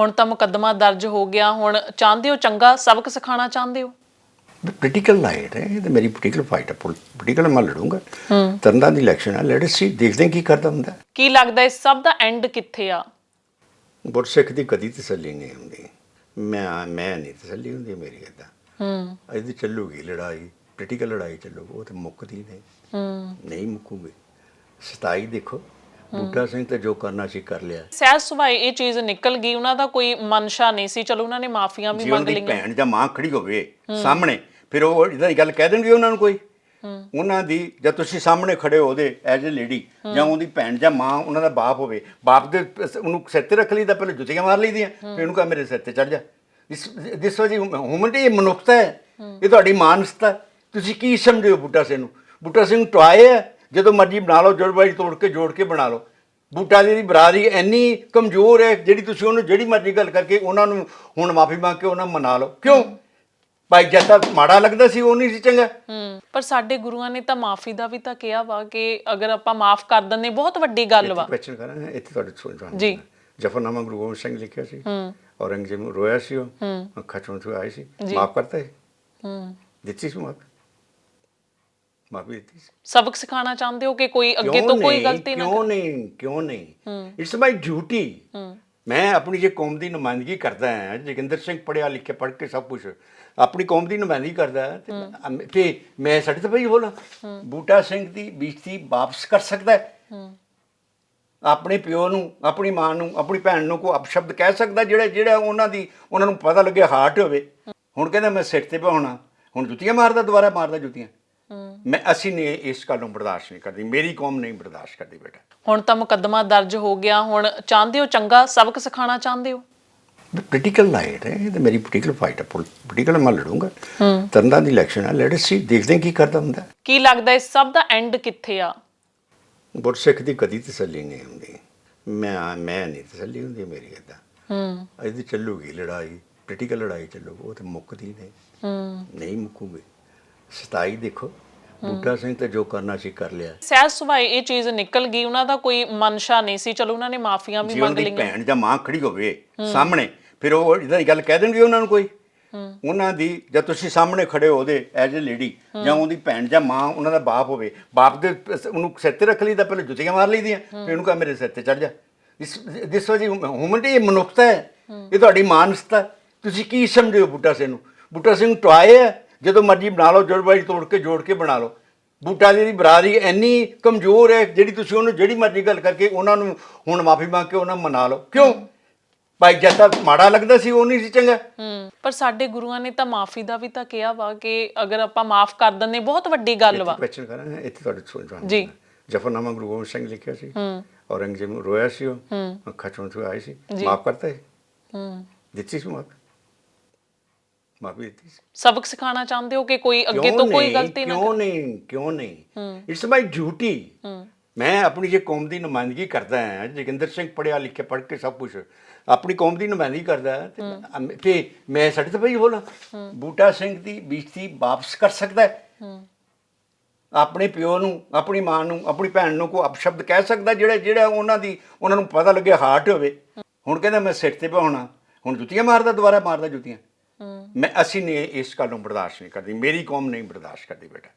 ਹੁਣ ਤਾਂ ਮੁਕੱਦਮਾ ਦਰਜ ਹੋ ਗਿਆ ਹੁਣ ਚਾਹੁੰਦੇ ਹੋ ਚੰਗਾ ਸਬਕ ਸਿਖਾਉਣਾ ਚਾਹੁੰਦੇ ਹੋ? ਪੋਲੀਟੀਕਲ ਲਾਈਟ ਹੈ ਇਹ ਤਾਂ ਮੇਰੀ ਪੋਲੀਟੀਕਲ ਫਾਈਟ ਹੈ ਪੋਲੀਟੀਕਲ ਮੈਂ ਲੜੂੰਗਾ। ਤਰਨਤਾਰਨ ਦੀ ਇਲੈਕਸ਼ਨ ਹੈ ਲੈਟ ਅਸ ਸੀ ਦੇਖਦੇ ਹਾਂ ਕੀ ਕਰਦਾ ਹੁੰਦਾ। ਕੀ ਲੱਗਦਾ ਇਸ ਸਭ ਦਾ ਐਂਡ ਕਿੱਥੇ ਆ? ਗੁਰਸਿੱਖ ਦੀ ਕਦੀ ਤਸੱਲੀ ਨਹੀਂ ਹੁੰਦੀ। ਮੈਂ ਮੈਂ ਨਹੀਂ ਤਸੱਲੀ ਹੁੰਦੀ ਮੇਰੀ ਏਦਾਂ। ਹੂੰ। ਇਹਦੀ ਚੱਲੂਗੀ ਲੜਾਈ ਪੋਲੀਟੀਕਲ ਲੜਾਈ ਚੱਲੂਗੀ ਉਹ ਤੇ ਮੁੱਕਦੀ ਨਹੀਂ। ਹੂੰ। ਨਹੀਂ ਮੁੱਕੂਗੀ। ਸਤਾਈ ਦੇਖੋ। ਬੂਟਾ ਸਿੰਘ ਤੇ ਜੋ ਕਰਨਾ ਸੀ ਕਰ ਲਿਆ। ਸਹਿਜ ਸੁਭਾਏ ਇਹ ਚੀਜ਼ ਨਿਕਲ ਗਈ ਉਹਨਾਂ ਦਾ ਕੋਈ ਮਨਸ਼ਾ ਨਹੀਂ ਸੀ। ਚਲੋ ਉਹਨਾਂ ਨੇ ਮਾਫੀਆਂ ਵੀ ਮੰਗ ਲਈਆਂ। ਭੈਣ ਜਾਂ ਮਾਂ ਖੜੀ ਹੋਵੇ ਸਾਹਮਣੇ ਫਿਰ ਉਹ ਇਦਾਂ ਦੀ ਗੱਲ ਕਹਿ ਦੇਣਗੇ ਉਹਨਾਂ ਨੂੰ ਕੋਈ? ਉਹਨਾਂ ਦੀ ਜਦ ਤੁਸੀਂ ਸਾਹਮਣੇ ਖੜੇ ਹੋ ਉਹਦੇ ਐਜ਼ ਅ ਲੇਡੀ ਜਾਂ ਉਹਦੀ ਭੈਣ ਜਾਂ ਮਾਂ ਉਹਨਾਂ ਦਾ ਬਾਪ ਹੋਵੇ। ਬਾਪ ਦੇ ਉਹਨੂੰ ਸਿਰ ਤੇ ਰੱਖ ਲਈਦਾ ਪਹਿਲੇ ਜੁੱਤੀਆਂ ਮਾਰ ਲਈਦੀਆਂ ਫਿਰ ਉਹਨੂੰ ਕਹਾ ਮੇਰੇ ਸਿਰ ਤੇ ਚੜ ਜਾ। ਇਸ ਦਿਸ ਵਾਜ ਹਿਊਮਨਿਟੀ ਇਹ ਮਨੁੱਖਤਾ ਹੈ ਇਹ ਤੁਹਾਡੀ ਮਾਨਸਤਾ। ਤੁਸੀਂ ਕੀ ਸਮਝਦੇ ਹੋ ਬੂਟਾ ਸਿੰਘ ਨੂੰ? ਬੂਟਾ ਸਿੰਘ ਟੁਆਏ ਹੈ ਜਦੋਂ ਮਰਜ਼ੀ ਬਣਾ ਲਓ ਜੋੜਬਾਈ ਤੋੜ ਕੇ ਜੋੜ ਕੇ ਬਣਾ ਲਓ। ਬੂਟਾ ਦੀ ਬਰਾਦਰੀ ਇੰਨੀ ਕਮਜ਼ੋਰ ਹੈ ਜਿਹੜੀ ਤੁਸੀਂ ਉਹਨੂੰ ਜਿਹੜੀ ਮਰਜ਼ੀ ਗੱਲ ਕਰਕੇ ਉਹਨਾਂ ਨੂੰ ਹੁਣ ਮਾਫੀ ਮੰਗ ਕੇ ਉਹਨਾਂ ਮਨਾ ਲਓ। ਕਿਉਂ? ਭਾਈ ਜੱਟਾ ਮਾੜਾ ਲੱਗਦਾ ਸੀ ਉਹ ਨਹੀਂ ਸੀ ਚੰਗਾ। ਹੂੰ ਪਰ ਸਾਡੇ ਗੁਰੂਆਂ ਨੇ ਤਾਂ ਮਾਫੀ ਦਾ ਵੀ ਤਾਂ ਕਿਹਾ ਵਾ ਕਿ ਅਗਰ ਆਪਾਂ ਮਾਫ ਕਰ ਦਿੰਦੇ ਬਹੁਤ ਵੱਡੀ ਗੱਲ ਵਾ। ਕੁਐਸਚਨ ਕਰਾਂਗੇ ਇੱਥੇ ਤੁਹਾਡੇ ਸੁਣ ਜੀ। ਜਫਰਨਾਮਾ ਗੁਰੂ ਗੋਬਿੰਦ ਸਿੰਘ ਲਿਖਿਆ ਸੀ। ਹੂੰ। ਔਰੰਗਜ਼ੇਬ ਰੋਇਆ ਸੀ ਉਹ। ਹੂੰ। ਅੱਖਾਂ ਚੋਂ ਤੋਂ ਆਈ ਸੀ। ਮਾਫ ਕਰਤਾ ਹੈ ਹੂੰ। ਦਿੱਤੀ ਸੀ ਮਾਫ। ਮਾਫੀ ਸਬਕ ਸਿਖਾਉਣਾ ਚਾਹੁੰਦੇ ਹੋ ਕਿ ਕੋਈ ਅੱਗੇ ਤੋਂ ਕੋਈ? ਗਲਤੀ ਨਾ ਕਿਉਂ ਨਹੀਂ? ਕਿਉਂ ਨਹੀਂ। ਇਟਸ ਮਾਈ ਡਿਊਟੀ ਮੈਂ ਆਪਣੀ ਜੇ ਕੌਮ ਦੀ ਨੁਮਾਇੰਦਗੀ ਕਰਦਾ ਹਾਂ ਜੋਗਿੰਦਰ ਸਿੰਘ ਪੜਿਆ ਲਿਖਿਆ ਪੜ੍ਹ ਕੇ ਸਭ ਕੁਝ ਆਪਣੀ ਕੌਮ ਦੀ ਨੁਮਾਇੰਦਗੀ ਕਰਦਾ ਤੇ ਮੈਂ- ਤੇ ਮੈਂ ਸਾਡੇ ਤੋਂ ਭਈ ਬੋਲਾਂ ਬੂਟਾ ਸਿੰਘ ਦੀ ਬੀਜਤੀ ਵਾਪਸ ਕਰ ਸਕਦਾ ਹੈ? ਆਪਣੇ ਪਿਓ ਨੂੰ ਆਪਣੀ ਮਾਂ ਨੂੰ ਆਪਣੀ ਭੈਣ ਨੂੰ ਕੋ ਅਪਸ਼ਬਦ ਕਹਿ ਸਕਦਾ ਜਿਹੜਾ ਜਿਹੜਾ ਉਹਨਾਂ ਦੀ ਉਹਨਾਂ ਨੂੰ ਪਤਾ ਲੱਗੇ ਹਾਰਟ ਹੋਵੇ? ਹੁਣ ਕਹਿੰਦਾ ਮੈਂ ਸਿਰ ਤੇ ਪਾਉਣਾ ਹੁਣ ਜੁੱਤੀਆਂ ਮਾਰਦਾ ਦੁਬਾਰਾ ਮਾਰਦਾ ਜੁੱਤੀਆਂ। ਮੈਂ ਅਸੀਂ ਨੇ ਇਸ ਗੱਲ ਨੂੰ ਬਰਦਾਸ਼ਤ ਨਹੀਂ ਕਰਦੀ ਮੇਰੀ ਕੌਮ ਨਹੀਂ ਬਰਦਾਸ਼ਤ ਕਰਦੀ ਬੇਟਾ। ਹੁਣ ਤਾਂ ਮੁਕੱਦਮਾ ਦਰਜ ਹੋ ਗਿਆ ਹੁਣ ਚਾਹੁੰਦੇ ਹੋ ਚੰਗਾ ਸਬਕ ਸਿਖਾਉਣਾ ਚਾਹੁੰਦੇ ਹੋ? ਪੋਲੀਟੀਕਲ ਲਾਈਟ ਹੈ ਇਹ ਤਾਂ ਮੇਰੀ ਪੋਲੀਟੀਕਲ ਫਾਈਟ ਹੈ ਪੋਲੀਟੀਕਲ ਮੈਂ ਲੜੂੰਗਾ। ਤਰਨਤਾਰਨ ਦੀ ਇਲੈਕਸ਼ਨ ਹੈ ਲੈਟ ਅਸ ਸੀ ਦੇਖਦੇ ਹਾਂ ਕੀ ਕਰਦਾ ਹੁੰਦਾ। ਕੀ ਲੱਗਦਾ ਇਸ ਸਭ ਦਾ ਐਂਡ ਕਿੱਥੇ ਆ? ਗੁਰਸਿੱਖ ਦੀ ਕਦੀ ਤਸੱਲੀ ਨਹੀਂ ਹੁੰਦੀ। ਮੈਂ ਮੈਂ ਨਹੀਂ ਤਸੱਲੀ ਹੁੰਦੀ ਮੇਰੀ ਏਦਾਂ। ਹੂੰ। ਇਹਦੀ ਚੱਲੂਗੀ ਲੜਾਈ ਪੋਲੀਟੀਕਲ ਲੜਾਈ ਚੱਲੂਗੀ ਉਹ ਤੇ ਮੁੱਕਦੀ ਨਹੀਂ। ਹੂੰ। ਨਹੀਂ ਮੁੱਕੂਗੀ। ਸਤਾਈ ਦੇਖੋ। ਬੂਟਾ ਸਿੰਘ ਤੇ ਜੋ ਕਰਨਾ ਸੀ ਕਰ ਲਿਆ। ਸਹਿਜ ਸੁਭਾਏ ਇਹ ਚੀਜ਼ ਨਿਕਲ ਗਈ ਉਹਨਾਂ ਦਾ ਕੋਈ ਮਨਸ਼ਾ ਨਹੀਂ ਸੀ। ਚਲੋ ਉਹਨਾਂ ਨੇ ਮਾਫੀਆਂ ਵੀ ਮੰਗ ਲਈਆਂ। ਭੈਣ ਜਾਂ ਮਾਂ ਖੜੀ ਹੋਵੇ ਸਾਹਮਣੇ ਫਿਰ ਉਹ ਇਦਾਂ ਗੱਲ ਕਹਿ ਦੇਣਗੇ ਉਹਨਾਂ ਨੂੰ ਕੋਈ? ਉਹਨਾਂ ਦੀ ਜਦ ਤੁਸੀਂ ਸਾਹਮਣੇ ਖੜੇ ਹੋ ਉਹਦੇ ਐਜ਼ ਅ ਲੇਡੀ ਜਾਂ ਉਹਦੀ ਭੈਣ ਜਾਂ ਮਾਂ ਉਹਨਾਂ ਦਾ ਬਾਪ ਹੋਵੇ। ਬਾਪ ਦੇ ਉਹਨੂੰ ਸਿਰ ਤੇ ਰੱਖ ਲਈਦਾ ਪਹਿਲੇ ਜੁੱਤੀਆਂ ਮਾਰ ਲਈਦੀਆਂ ਫਿਰ ਉਹਨੂੰ ਕਹਾ ਮੇਰੇ ਸਿਰ ਤੇ ਚੜ ਜਾ। ਇਸ ਦਿਸ ਵਾਜ ਹਿਊਮਨਿਟੀ ਇਹ ਮਨੁੱਖਤਾ ਹੈ ਇਹ ਤੁਹਾਡੀ ਮਾਨਸਤਾ। ਤੁਸੀਂ ਕੀ ਸਮਝਦੇ ਹੋ ਬੂਟਾ ਸਿੰਘ ਨੂੰ? ਬੂਟਾ ਸਿੰਘ ਟੁਆਏ ਹੈ ਜਦੋਂ ਮਰਜ਼ੀ ਬਣਾ ਲਓ ਜੋੜਬਾਈ ਤੋੜ ਕੇ ਜੋੜ ਕੇ ਬਣਾ ਲਓ। ਬੂਟਾ ਦੀ ਬਰਾਦਰੀ ਇੰਨੀ ਕਮਜ਼ੋਰ ਹੈ ਜਿਹੜੀ ਤੁਸੀਂ ਉਹਨੂੰ ਜਿਹੜੀ ਮਰਜ਼ੀ ਗੱਲ ਕਰਕੇ ਉਹਨਾਂ ਨੂੰ ਹੁਣ ਮਾਫੀ ਮੰਗ ਕੇ ਉਹਨਾਂ ਮਨਾ ਲਓ। ਕਿਉਂ? ਭਾਈ ਜੱਟਾ ਮਾੜਾ ਲੱਗਦਾ ਸੀ ਉਹ ਨਹੀਂ ਸੀ ਚੰਗਾ। ਹੂੰ ਪਰ ਸਾਡੇ ਗੁਰੂਆਂ ਨੇ ਤਾਂ ਮਾਫੀ ਦਾ ਵੀ ਤਾਂ ਕਿਹਾ ਵਾ ਕਿ ਅਗਰ ਆਪਾਂ ਮਾਫ ਕਰ ਦਿੰਦੇ ਬਹੁਤ ਵੱਡੀ ਗੱਲ ਵਾ। ਕੁਐਸਚਨ ਕਰਾਂਗੇ ਇੱਥੇ ਤੁਹਾਡੇ ਸੁਣ ਜਾਣਾ ਜੀ। ਜਫਰਨਾਮਾ ਗੁਰੂ ਗੋਬਿੰਦ ਸਿੰਘ ਲਿਖਿਆ ਸੀ। ਹੂੰ। ਔਰੰਗਜ਼ੇਬ ਰੋਇਆ ਸੀ ਉਹ। ਹੂੰ। ਅੱਖਾਂ ਚੋਂ ਤੋਂ ਆਈ ਸੀ। ਮਾਫ ਕਰਤਾ ਹੈ ਹੂੰ। ਦਿੱਤੀ ਸੀ ਮਾਫ। ਮਾਫੀ ਸਬਕ ਸਿਖਾਉਣਾ ਚਾਹੁੰਦੇ ਹੋ ਕਿ ਕੋਈ ਅੱਗੇ ਤੋਂ ਕੋਈ? ਗਲਤੀ ਨਾ ਕਿਉਂ ਨਹੀਂ? ਕਿਉਂ ਨਹੀਂ? ਇਟਸ ਮਾਈ ਡਿਊਟੀ ਮੈਂ ਆਪਣੀ ਜੇ ਕੌਮ ਦੀ ਨੁਮਾਇੰਦਗੀ ਕਰਦਾ ਹਾਂ ਜੋਗਿੰਦਰ ਸਿੰਘ ਪੜਿਆ ਲਿਖਿਆ ਪੜ੍ਹ ਕੇ ਸਭ ਕੁਝ ਆਪਣੀ ਕੌਮ ਦੀ ਨੁਮਾਇੰਦਗੀ ਕਰਦਾ ਤੇ ਮੈਂ- ਤੇ ਮੈਂ ਸਾਡੇ ਤੋਂ ਭਈ ਬੋਲਾਂ ਬੂਟਾ ਸਿੰਘ ਦੀ ਬੀਜਤੀ ਵਾਪਸ ਕਰ ਸਕਦਾ ਹੈ? ਆਪਣੇ ਪਿਓ ਨੂੰ ਆਪਣੀ ਮਾਂ ਨੂੰ ਆਪਣੀ ਭੈਣ ਨੂੰ ਕੋ ਅਪਸ਼ਬਦ ਕਹਿ ਸਕਦਾ ਜਿਹੜਾ ਜਿਹੜਾ ਉਹਨਾਂ ਦੀ ਉਹਨਾਂ ਨੂੰ ਪਤਾ ਲੱਗੇ ਹਾਰਟ ਹੋਵੇ? ਹੁਣ ਕਹਿੰਦਾ ਮੈਂ ਸਿਰ ਤੇ ਪਾਉਣਾ ਹੁਣ ਜੁੱਤੀਆਂ ਮਾਰਦਾ ਦੁਬਾਰਾ ਮਾਰਦਾ ਜੁੱਤੀਆਂ। ਮੈਂ, ਅਸੀਂ ਨਹੀਂ, ਇਸ ਗੱਲ ਨੂੰ ਬਰਦਾਸ਼ਤ ਨਹੀਂ ਕਰਦੀ। ਮੇਰੀ ਕੌਮ ਨਹੀਂ ਬਰਦਾਸ਼ਤ ਕਰਦੀ ਬੇਟਾ।